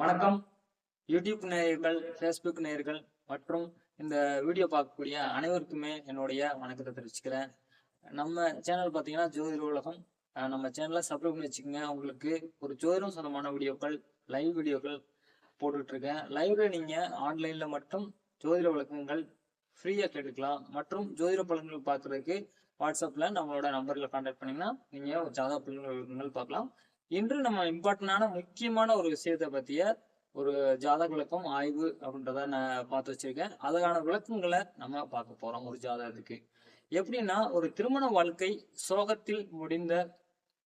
வணக்கம். யூடியூப் நேயர்கள் ஃபேஸ்புக் நேயர்கள் மற்றும் இந்த வீடியோ பார்க்கக்கூடிய அனைவருக்குமே என்னுடைய வணக்கத்தை தெரிவிச்சுக்கிறேன். நம்ம சேனல் பார்த்தீங்கன்னா ஜோதிட உலகம். நம்ம சேனலை சப்ஸ்கிரைப் பண்ணி வச்சுக்கோங்க. உங்களுக்கு ஒரு ஜோதிடம் சொந்தமான வீடியோக்கள் லைவ் வீடியோக்கள் போட்டுட்டு இருக்கேன் லைவ்ல நீங்கள் ஆன்லைனில் மட்டும் ஜோதிட விளக்கங்கள் ஃப்ரீயாக கேட்டுக்கலாம். மற்றும் ஜோதிட பலன்கள் பார்க்கறதுக்கு வாட்ஸ்அப்பில் நம்மளோட நம்பரில் கான்டாக்ட் பண்ணிங்கன்னா நீங்கள் ஒரு ஜாதக பலன்கள் விளக்கங்கள் பார்க்கலாம். இன்று நம்ம இம்பார்ட்டண்டான முக்கியமான ஒரு விஷயத்தை பத்திய ஒரு ஜாதக விளக்கம் ஆய்வு அப்படின்றத நான் பார்த்து வச்சிருக்கேன். அதுக்கான விளக்கங்களை நம்ம பார்க்க போறோம் ஒரு ஜாதகத்துக்கு. எப்படின்னா ஒரு திருமண வாழ்க்கை சோகத்தில் முடிந்த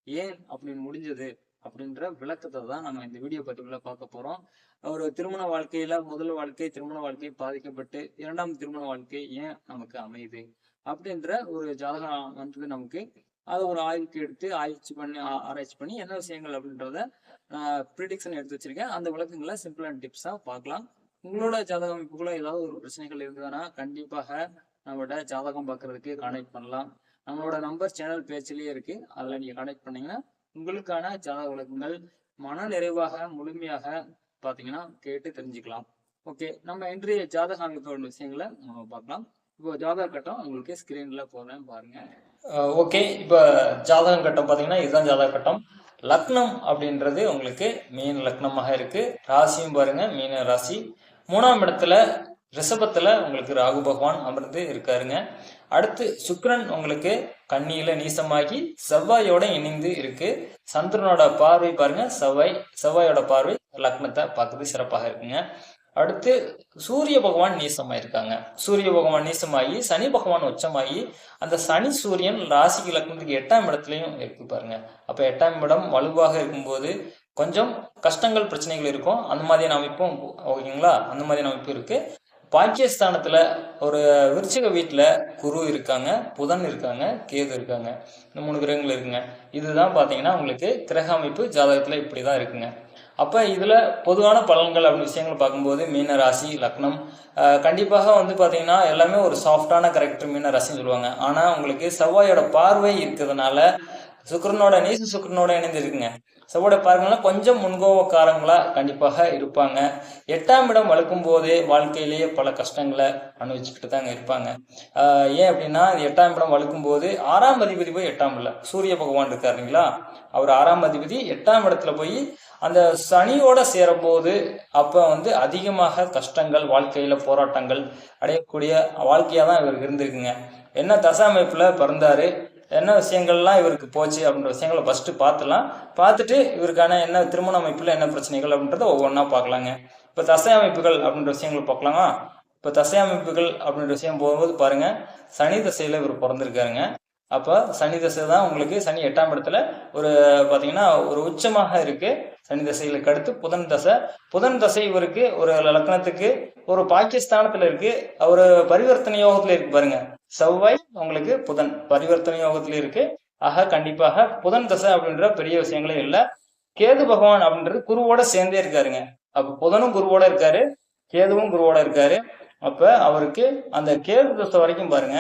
ஏன் அப்படின்னு முடிஞ்சது அப்படின்ற விளக்கத்தை தான் நம்ம இந்த வீடியோ பதிவுல பார்க்க போறோம். ஒரு திருமண வாழ்க்கையில முதல் வாழ்க்கை திருமண வாழ்க்கை பாதிக்கப்பட்டு இரண்டாம் திருமண வாழ்க்கை ஏன் நமக்கு அமையுது அப்படின்ற ஒரு ஜாதகம் வந்தது நமக்கு அதை ஒரு ஆய்வுக்கு எடுத்து ஆய்ச்சி பண்ணி ஆராய்ச்சி பண்ணி என்ன விஷயங்கள் அப்படின்றத ப்ரிடிக்ஷன் எடுத்து வச்சிருக்கேன். அந்த விளக்கங்களை சிம்பிள் அண்ட் டிப்ஸா பார்க்கலாம். உங்களோட ஜாதக அமைப்புக்குள்ள ஏதாவது ஒரு பிரச்சனைகள் இருந்ததுன்னா கண்டிப்பாக நம்மளோட ஜாதகம் பார்க்கறதுக்கு கனெக்ட் பண்ணலாம். நம்மளோட நம்பர் சேனல் பேஜ்லயே இருக்கு. அதில் நீங்க கனெக்ட் பண்ணீங்கன்னா உங்களுக்கான ஜாதக விளக்கங்கள் மன நிறைவாக முழுமையாக பார்த்தீங்கன்னா கேட்டு தெரிஞ்சுக்கலாம். ஓகே நம்ம இன்றைய ஜாதக அமைப்போட விஷயங்களை நம்ம பார்க்கலாம். இப்போ ஜாதக கட்டம் உங்களுக்கு ஸ்கிரீன்ல போறேன் பாருங்க. ஓகே இப்போ ஜாதகம் கட்டம் பார்த்தீங்கன்னா இதுதான் ஜாதக கட்டம். லக்னம் அப்படின்றது உங்களுக்கு மீன் லக்னமாக இருக்குது ராசியும் பாருங்க மீன ராசி. மூணாம் இடத்துல ரிஷபத்தில் உங்களுக்கு ராகு பகவான் அமர்ந்து இருக்காருங்க. அடுத்து சுக்ரன் உங்களுக்கு கண்ணியில் நீசமாகி செவ்வாயோட இணைந்து இருக்கு. சந்திரனோட பார்வை பாருங்க செவ்வாய் செவ்வாயோட பார்வை லக்னத்தை பார்க்குறது சிறப்பாக இருக்குங்க. அடுத்து சூரிய பகவான் நீசமா இருக்காங்க சூரிய பகவான் நீசமாகி சனி பகவான் உச்சமாகி அந்த சனி சூரியன் ராசிக்கு லக்னத்துக்கு எட்டாம் இடத்துலையும் இருக்கு பாருங்க. அப்ப எட்டாம் இடம் வலுவாக இருக்கும்போது கொஞ்சம் கஷ்டங்கள் பிரச்சனைகள் இருக்கும். அந்த மாதிரியான அமைப்பும் ஓகேங்களா? அந்த மாதிரியான அமைப்பு இருக்கு. பாக்கியஸ்தானத்துல ஒரு விருச்சிக வீட்டில் குரு இருக்காங்க புதன் இருக்காங்க கேது இருக்காங்க. இந்த மூணு கிரகங்கள் இருக்குங்க. இதுதான் பாத்தீங்கன்னா உங்களுக்கு கிரக அமைப்பு ஜாதகத்துல இப்படிதான் இருக்குங்க. அப்போ இதில் பொதுவான பலன்கள் அப்படின்னு விஷயங்கள் பார்க்கும்போது மீன ராசி லக்னம் கண்டிப்பாக வந்து பார்த்திங்கன்னா எல்லாமே ஒரு சாஃப்டான கரெக்டர் மீன ராசின்னு சொல்லுவாங்க. ஆனால் உங்களுக்கு செவ்வாயோட பார்வை இருக்கிறதுனால சுக்கரனோட நீசு சுக்கரனோட இணைந்து இருக்குங்க செவ்வாயோட பார்வைனால கொஞ்சம் முன்கோபக்காரங்களாக கண்டிப்பாக இருப்பாங்க. எட்டாம் இடம் வளர்க்கும் போதே வாழ்க்கையிலேயே பல கஷ்டங்களை அனுபவிச்சுக்கிட்டு தாங்க இருப்பாங்க. ஏன் அப்படின்னா எட்டாம் இடம் வளர்க்கும் போது ஆறாம் அதிபதி போய் எட்டாம் இல்லை சூரிய பகவான் இருக்காருங்களா இல்லைங்களா? அவர் ஆறாம் அதிபதி எட்டாம் இடத்துல போய் அந்த சனியோட சேரும்போது அப்போ வந்து அதிகமாக கஷ்டங்கள் வாழ்க்கையில் போராட்டங்கள் அடையக்கூடிய வாழ்க்கையாக தான் இவருக்கு இருந்திருக்குங்க. என்ன தசாமைப்புல பிறந்தாரு என்ன விஷயங்கள்லாம் இவருக்கு போச்சு அப்படின்ற விஷயங்களை ஃபஸ்ட்டு பார்த்துலாம். பார்த்துட்டு இவருக்கான என்ன திருமண அமைப்பில் என்ன பிரச்சனைகள் அப்படின்றத ஒவ்வொன்றா பார்க்கலாங்க. இப்போ தசை அமைப்புகள் அப்படின்ற விஷயங்களை பார்க்கலாமா? இப்போ தசை அமைப்புகள் அப்படின்ற விஷயம் போகும்போது பாருங்கள் சனி தசையில் இவர் பிறந்திருக்காருங்க. அப்போ சனி தசை தான் உங்களுக்கு சனி எட்டாம் இடத்துல ஒரு பார்த்தீங்கன்னா ஒரு உச்சமாக இருக்கு. சனி தசைகளுக்கு அடுத்து புதன் தசை. புதன் தசை இவருக்கு ஒரு லக்னத்துக்கு ஒரு பாகிஸ்தானத்துல இருக்கு. அவர் பரிவர்த்தனை யோகத்துல இருக்கு பாருங்க. செவ்வாய் உங்களுக்கு புதன். பரிவர்த்தனை யோகத்துல இருக்கு. ஆக கண்டிப்பாக புதன் தசை அப்படின்ற பெரிய விஷயங்களே இல்லை. கேது பகவான் அப்படின்றது குருவோட சேர்ந்தே இருக்காருங்க. அப்ப புதனும் குருவோட இருக்காரு. கேதுவும் குருவோட இருக்காரு. அப்ப அவருக்கு அந்த கேது தசை வரைக்கும் பாருங்க.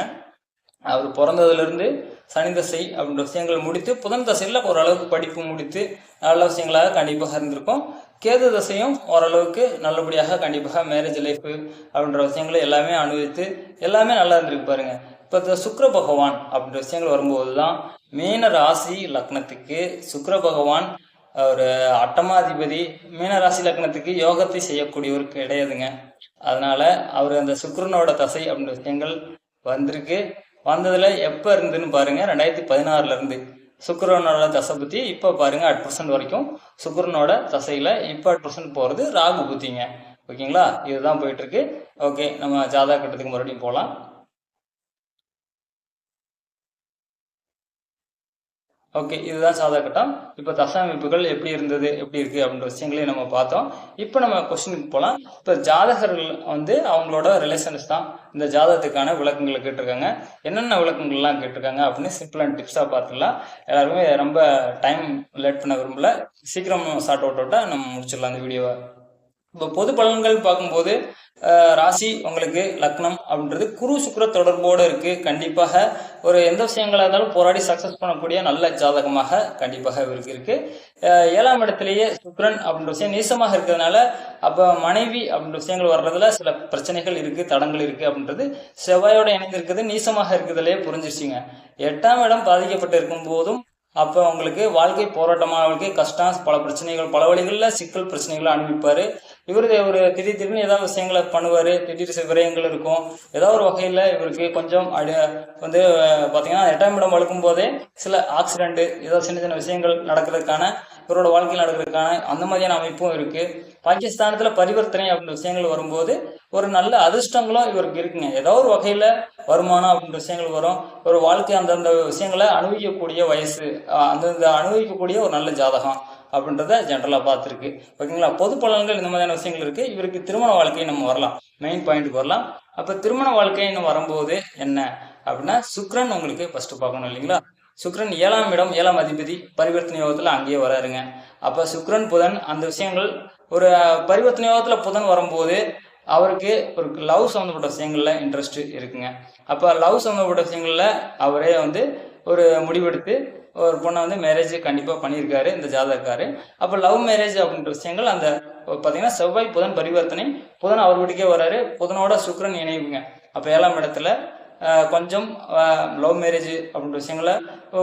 அவர் பிறந்ததுலேருந்து சனி தசை அப்படின்ற விஷயங்கள் முடித்து புதன் தசையில் ஓரளவுக்கு படிப்பு முடித்து நல்ல விஷயங்களாக கண்டிப்பாக இருந்திருக்கும். கேது தசையும் ஓரளவுக்கு நல்லபடியாக கண்டிப்பாக மேரேஜ் லைஃப் அப்படின்ற விஷயங்களை எல்லாமே அனுபவித்து எல்லாமே நல்லா இருந்திருக்கு பாருங்கள் இப்போ இந்த சுக்ர பகவான் அப்படின்ற விஷயங்கள் வரும்போது தான் மீன ராசி லக்னத்துக்கு சுக்ர பகவான் ஒரு அட்டமாதிபதி மீன ராசி லக்னத்துக்கு யோகத்தை செய்யக்கூடியவர் கிடையாதுங்க அதனால அவர் அந்த சுக்கரனோட தசை அப்படின்ற விஷயங்கள் வந்திருக்கு. வந்ததில் எப்போ இருந்துன்னு பாருங்கள் ரெண்டாயிரத்தி பதினாறுலேருந்து சுக்கரனோட தசை புத்தி இப்போ பாருங்கள் அட் பர்சன்ட் வரைக்கும் சுக்கரனோட தசையில் இப்போ அட் பர்சன்ட் போகிறது ராகு புத்திங்க. ஓகேங்களா? இதுதான் போயிட்டுருக்கு ஓகே நம்ம ஜாதா கட்டத்துக்கு மறுபடியும் போகலாம் ஓகே இதுதான் சாதா கட்டம். இப்போ தசை எப்படி இருந்தது எப்படி இருக்கு அப்படின்ற விஷயங்களையும் நம்ம பார்த்தோம். இப்போ நம்ம கொஸ்டினுக்கு போகலாம் இப்போ ஜாதகர்கள் வந்து அவங்களோட ரிலேஷன்ஸ் தான். இந்த ஜாதகத்துக்கான விளக்கங்களை கேட்டிருக்காங்க. என்னென்ன விளக்கங்கள்லாம் கேட்டிருக்காங்க அப்படின்னு சிம்பிள் அண்ட் டிப்ஸாக பார்த்துக்கலாம் எல்லாருமே ரொம்ப டைம் லேட் பண்ண விரும்பல. சீக்கிரம் ஷார்ட் அவுட் அவுட்டாக நம்ம முடிச்சிடலாம் இந்த வீடியோவை இப்போ பொது பலன்கள் பார்க்கும்போது ராசி உங்களுக்கு லக்னம் அப்படின்றது குரு சுக்கர தொடர்போடு இருக்கு. கண்டிப்பாக ஒரு எந்த விஷயங்களாக இருந்தாலும் போராடி சக்சஸ் பண்ணக்கூடிய நல்ல ஜாதகமாக கண்டிப்பாக இவருக்கு இருக்கு. ஏழாம் இடத்திலேயே சுக்கரன் அப்படின்ற விஷயம் நீசமாக இருக்கிறதுனால அப்போ மனைவி அப்படின்ற விஷயங்கள் வர்றதுல சில பிரச்சனைகள் இருக்கு தடங்கள் இருக்கு அப்படின்றது செவ்வாயோட இணைந்திருக்கிறது நீசமாக இருக்கிறதுலயே புரிஞ்சிருச்சுங்க. எட்டாம் இடம் பாதிக்கப்பட்டு இருக்கும் போதும் அப்போ உங்களுக்கு வாழ்க்கை போராட்டமான வாழ்க்கை கஷ்டம் பல பிரச்சனைகள் பல வழிகளில் சிக்கல் பிரச்சனைகளை அனுப்பிப்பார் இவர் ஒரு திடீர் திடீர்னு ஏதாவது விஷயங்களை பண்ணுவார். திடீர் சில விரயங்கள் இருக்கும். ஏதாவது ஒரு வகையில் இவருக்கு கொஞ்சம் அடி வந்து பார்த்தீங்கன்னா எட்டாம் இடம் வளர்க்கும் போதே சில ஆக்சிடென்ட்டு ஏதாவது சின்ன சின்ன விஷயங்கள் நடக்கிறதுக்கான இவரோட வாழ்க்கையில் நடக்கிறதுக்கான அந்த மாதிரியான அமைப்பும் இருக்குது பாகிஸ்தானத்தில் பரிவர்த்தனை அப்படின்ற விஷயங்கள் வரும்போது ஒரு நல்ல அதிர்ஷ்டங்களும் இவருக்கு இருக்குங்க. ஏதோ ஒரு வகையில் வருமானம் அப்படின்ற விஷயங்கள் வரும். ஒரு வாழ்க்கை அந்தந்த விஷயங்களை அனுபவிக்கக்கூடிய வயசு அந்தந்த அனுபவிக்கக்கூடிய ஒரு நல்ல ஜாதகம். அப்படின்றத ஜென்ரலாக பார்த்துருக்கு. ஓகேங்களா? பொது பலன்கள் இந்த மாதிரியான விஷயங்கள் இருக்குது இவருக்கு திருமண வாழ்க்கையை நம்ம வரலாம். மெயின் பாயிண்ட்டுக்கு வரலாம். அப்போ திருமண வாழ்க்கைன்னு வரும்போது என்ன அப்படின்னா சுக்ரன் உங்களுக்கு ஃபஸ்ட்டு பார்க்கணும் இல்லைங்களா? சுக்ரன் ஏழாம் இடம் ஏழாம் அதிபதி பரிவர்த்தனை யோகத்தில் அங்கேயே வராருங்க. அப்போ சுக்ரன் புதன் அந்த விஷயங்கள் ஒரு பரிவர்த்தனை யோகத்தில் புதன் வரும்போது அவருக்கு ஒரு லவ் சம்மந்தப்பட்ட விஷயங்களில் இன்ட்ரெஸ்ட் இருக்குங்க. அப்போ லவ் சம்மந்தப்பட்ட விஷயங்களில் அவரே வந்து ஒரு முடிவெடுத்து ஒரு பொண்ணை வந்து மேரேஜ் கண்டிப்பாக பண்ணியிருக்காரு இந்த ஜாதகக்காரு. அப்போ லவ் மேரேஜ் அப்படின்ற விஷயங்கள் அந்த பார்த்தீங்கன்னா செவ்வாய் புதன் பரிவர்த்தனை. புதன் அவர் வீட்டுக்கே வராரு. புதனோட சுக்ரன் இணைவுங்க. அப்போ ஏழாம் இடத்துல கொஞ்சம் லவ் மேரேஜ் அப்படின்ற விஷயங்களை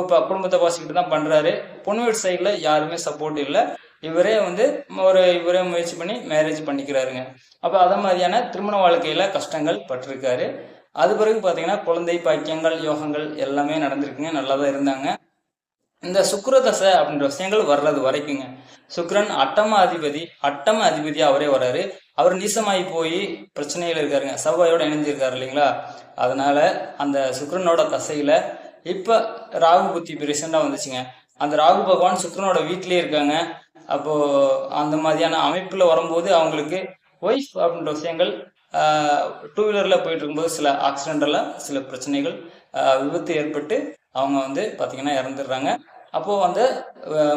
இப்போ குடும்பத்தை பாசிக்கிட்டு தான் பண்ணுறாரு பொண்ணு வீட்டு சைடில் யாருமே சப்போர்ட் இல்லை. இவரே வந்து ஒரு இவரே முயற்சி பண்ணி மேரேஜ் பண்ணிக்கிறாருங்க. அப்போ அதே மாதிரியான திருமண வாழ்க்கையில் கஷ்டங்கள் பட்டிருக்காரு. அது பிறகு பார்த்தீங்கன்னா குழந்தை பாக்கியங்கள் யோகங்கள் எல்லாமே நடந்திருக்குங்க. நல்லா தான் இருந்தாங்க. இந்த சுக்ரதசை அப்படின்ற விஷயங்கள் வர்றது வரைக்குங்க. சுக்ரன் அட்டம அதிபதி அட்டம அதிபதி அவரே வர்றாரு. அவர் நீசமாகி போய் பிரச்சனைகள் இருக்காருங்க. செவ்வாயோட இணைஞ்சிருக்காரு இல்லைங்களா? அதனால அந்த சுக்ரனோட தசையில இப்போ ராகு புத்தி இப்போ ரீசெண்டாக வந்துச்சுங்க. அந்த ராகு பகவான் சுக்ரனோட வீட்லேயே இருக்காங்க. அப்போ அந்த மாதிரியான அமைப்பில் வரும்போது அவங்களுக்கு ஒய்ஃப் அப்படின்ற விஷயங்கள் டூ வீலரில் போயிட்டு இருக்கும்போது சில ஆக்சிடென்டெல்லாம் சில பிரச்சனைகள் விபத்து ஏற்பட்டு அவங்க வந்து பார்த்திங்கன்னா இறந்துடுறாங்க. அப்போது வந்து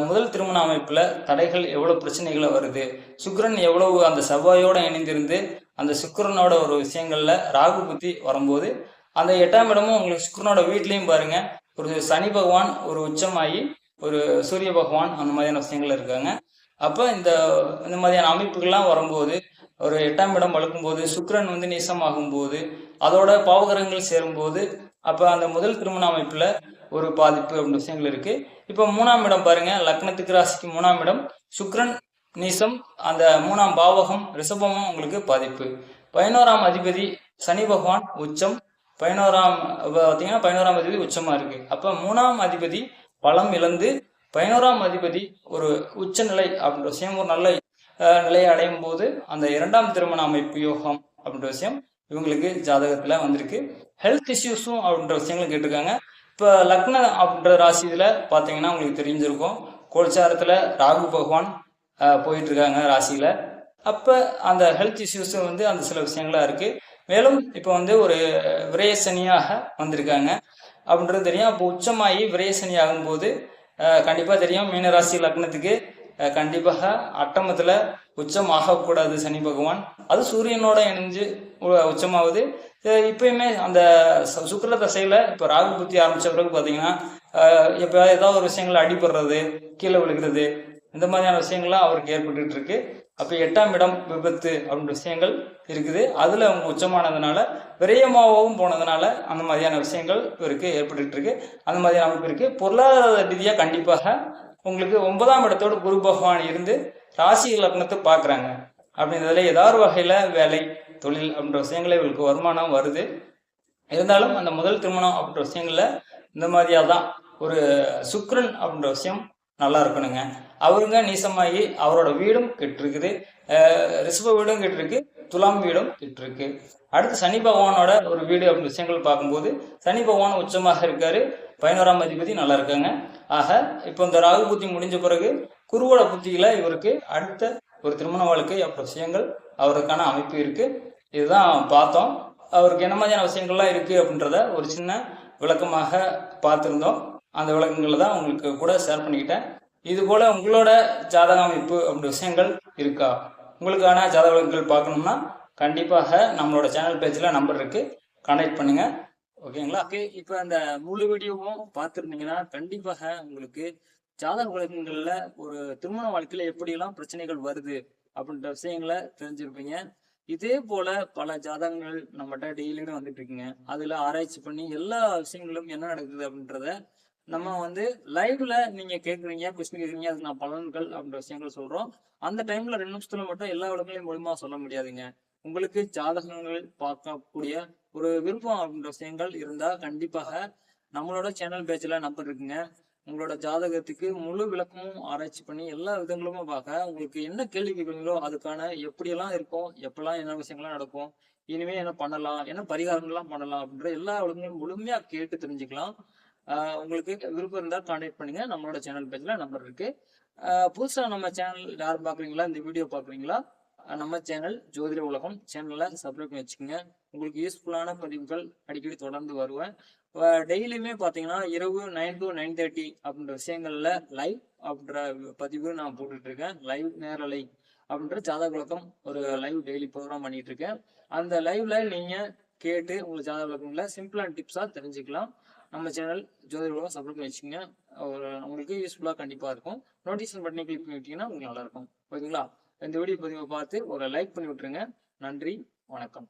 முதல் திருமண அமைப்பில் தடைகள் எவ்வளோ பிரச்சனைகளை வருது? சுக்கரன் எவ்வளவு அந்த செவ்வாயோட இணைந்திருந்து அந்த சுக்கரனோட ஒரு விஷயங்களில் ராகு புத்தி வரும்போது அந்த எட்டாம் இடமும் உங்களுக்கு சுக்கரனோட வீட்லேயும் பாருங்கள் ஒரு சனி பகவான் ஒரு உச்சமாகி ஒரு சூரிய பகவான் அந்த மாதிரியான விஷயங்கள் இருக்காங்க. அப்போ இந்த இந்த மாதிரியான அமைப்புகள்லாம் வரும்போது ஒரு எட்டாம் இடம் வளர்க்கும்போது சுக்கிரன் வந்து நீசமாகும் போது அதோட பாவகரங்கள் சேரும்போது அப்போ அந்த முதல் திருமண அமைப்பில் ஒரு பாதிப்பு அப்படின்ற விஷயங்கள் இருக்குது இப்போ மூணாம் இடம் பாருங்கள் லக்னத்துக்கு ராசிக்கு மூணாம் இடம். சுக்ரன் நீசம் அந்த மூணாம் பாவகம் ரிஷபமும் உங்களுக்கு பாதிப்பு. பதினோராம் அதிபதி சனி பகவான் உச்சம். பதினோராம் பார்த்தீங்கன்னா பதினோராம் அதிபதி உச்சமாக இருக்கு. அப்போ மூணாம் அதிபதி பலம் இழந்து பதினோராம் அதிபதி ஒரு உச்ச நிலை அப்படின்ற விஷயம் ஒரு நல்ல நிலையை அடையும் போது அந்த இரண்டாம் திருமண அமைப்பு யோகம் அப்படின்ற விஷயம் இவங்களுக்கு ஜாதகத்தில் வந்திருக்கு. ஹெல்த் இஷ்யூஸும் அப்படின்ற விஷயங்களும் கேட்டிருக்காங்க. இப்போ லக்னம் அப்படின்ற ராசியில பார்த்தீங்கன்னா உங்களுக்கு தெரிஞ்சிருக்கும். கோல்சாரத்துல ராகு பகவான் போயிட்டுருக்காங்க ராசியில். அப்போ அந்த ஹெல்த் இஷ்யூஸும் வந்து அந்த சில விஷயங்களாக இருக்குது மேலும் இப்போ வந்து ஒரு விரயசனியாக வந்திருக்காங்க. அப்படின்றது தெரியும். அப்போ உச்சமாகி விரயசனி ஆகும்போது கண்டிப்பாக தெரியும். மீனராசி லக்னத்துக்கு கண்டிப்பாக அட்டமத்தில் உச்சம் ஆகக்கூடாது சனி பகவான். அது சூரியனோட இணைஞ்சு உச்சமாகுது. இப்பயுமே அந்த சுக்கர தசையில் இப்போ ராகு புத்தி ஆரம்பித்த பிறகு பார்த்தீங்கன்னா இப்போ ஏதாவது ஒரு விஷயங்கள் அடிபடுறது கீழே விழுகிறது இந்த மாதிரியான விஷயங்கள்லாம் அவருக்கு ஏற்பட்டுட்டு இருக்கு அப்போ எட்டாம் இடம் விபத்து அப்படின்ற விஷயங்கள் இருக்குது. அதில் அவங்க உச்சமானதுனால விரயமாகவும் போனதுனால அந்த மாதிரியான விஷயங்கள் இவருக்கு ஏற்பட்டுட்டு இருக்கு அந்த மாதிரியான அமைப்பு இருக்கு. பொருளாதார ரீதியாக கண்டிப்பாக உங்களுக்கு ஒன்பதாம் இடத்தோட குரு பகவான் இருந்து ராசி லக்னத்தை பார்க்குறாங்க. அப்படின்றதுல ஏதாவது வகையில் வேலை தொழில் அப்படின்ற விஷயங்கள இவங்களுக்கு வருமானம் வருது. இருந்தாலும் அந்த முதல் திருமணம் அப்படின்ற விஷயங்களில் இந்த மாதிரியாக தான் ஒரு சுக்ரன் அப்படின்ற விஷயம் நல்லா இருக்கணுங்க. அவருங்க நீசமாகி அவரோட வீடும் கெட்டிருக்குது. ரிஷப வீடும் கெட்டிருக்கு துலாம் வீடும் கெட்டிருக்கு. அடுத்து சனி பகவானோட ஒரு வீடு அப்படின்ற விஷயங்கள் பார்க்கும்போது சனி பகவான் உச்சமாக இருக்காரு. பதினோராம் அதிபதி நல்லா இருக்காங்க. ஆக இப்போ இந்த ராகு புத்தி முடிஞ்ச பிறகு குருவோட புத்தியில் இவருக்கு அடுத்த ஒரு திருமண வாழ்க்கை அப்புறம் விஷயங்கள் அவருக்கான அமைப்பு இருக்குது இதுதான் பார்த்தோம். அவருக்கு என்ன மாதிரியான விஷயங்கள்லாம் இருக்குது அப்படின்றத ஒரு சின்ன விளக்கமாக பார்த்துருந்தோம். அந்த விளக்கங்களை தான் உங்களுக்கு கூட ஷேர் பண்ணிக்கிட்டேன். இது போல் உங்களோட ஜாதக அமைப்பு அப்படி விஷயங்கள் இருக்கா? உங்களுக்கான ஜாதக விளக்கங்கள் பார்க்கணும்னா கண்டிப்பாக நம்மளோட சேனல் பேஜில் நம்பர் இருக்குது கான்டாக்ட் பண்ணுங்கள் ஓகேங்களா? ஓகே இப்போ அந்த முழு வீடியோவும் பார்த்துருந்தீங்கன்னா கண்டிப்பாக உங்களுக்கு ஜாதக உலகங்களில் ஒரு திருமண வாழ்க்கையில எப்படியெல்லாம் பிரச்சனைகள் வருது அப்படின்ற விஷயங்களை தெரிஞ்சிருப்பீங்க. இதே போல பல ஜாதகங்கள் நம்மகிட்ட டெய்லியும் வந்துட்டு இருக்குங்க. அதுல ஆராய்ச்சி பண்ணி எல்லா விஷயங்களும் என்ன நடக்குது அப்படின்றத நம்ம வந்து லைவ்ல நீங்க கேக்குறீங்க கொஸ்டின் கேக்குறீங்க அதுக்கு நான் பலன்கள் அப்படின்ற விஷயங்கள் சொல்றோம். அந்த டைம்ல ரெண்டு நிமிஷத்துல மட்டும் எல்லா விளக்கங்களையும் மூலியமா சொல்ல முடியாதுங்க. உங்களுக்கு ஜாதகங்கள் பார்க்கக்கூடிய ஒரு விருப்பம் அப்படின்ற விஷயங்கள் இருந்தா கண்டிப்பாக நம்மளோட சேனல் பேஜில் நம்பர் இருக்குங்க. உங்களோட ஜாதகத்துக்கு முழு விளக்கமும் ஆராய்ச்சி பண்ணி எல்லா விதங்களுமே பார்க்க உங்களுக்கு என்ன கேள்வி கேட்குறீங்களோ அதுக்கான எப்படியெல்லாம் இருக்கும் எப்பெல்லாம் என்ன விஷயங்கள்லாம் நடக்கும் இனிமே என்ன பண்ணலாம் என்ன பரிகாரங்கள்லாம் பண்ணலாம் அப்படின்ற எல்லா விளக்கங்களும் முழுமையா கேட்டு தெரிஞ்சுக்கலாம். உங்களுக்கு விருப்பம் இருந்தால் கான்டாக்ட் பண்ணுங்க. நம்மளோட சேனல் பேஜ்ல நம்பர் இருக்கு. புதுசாக நம்ம சேனல் யார் பார்க்குறீங்களா? இந்த வீடியோ பார்க்குறீங்களா? நம்ம சேனல் ஜோதிட உலகம். சேனலை சப்ஸ்கிரைப் பண்ணி வச்சுக்கோங்க. உங்களுக்கு யூஸ்ஃபுல்லான பதிவுகள் அடிக்கடி தொடர்ந்து வருவேன். டெய்லியுமே பார்த்தீங்கன்னா இரவு நைன் டு நைன் தேர்ட்டி அப்படின்ற விஷயங்கள்ல லைவ் அப்படின்ற பதிவு நான் போட்டுட்டு இருக்கேன். லைவ் நேரலை அப்படின்ற ஜாதக விளக்கம் ஒரு லைவ் டெய்லி ப்ரோக்ராம் பண்ணிட்டு இருக்கேன். அந்த லைவ்ல நீங்க கேட்டு உங்களுக்கு ஜாதக விளக்கங்களை சிம்பிளான டிப்ஸாக தெரிஞ்சுக்கலாம். நம்ம சேனல் ஜோதிட உலகம் சப்ஸ்கிரைப் பண்ணி வச்சுக்கோங்க. ஒரு உங்களுக்கு யூஸ்ஃபுல்லாக கண்டிப்பாக இருக்கும். நோட்டிஃபிகேஷன் பட்டனை கிளிக் பண்ணிட்டீங்கன்னா உங்களுக்கு நல்லாயிருக்கும் ஓகேங்களா? இந்த வீடியோ பதிவை பார்த்து ஒரு லைக் பண்ணி விட்டுருங்க. நன்றி வணக்கம்.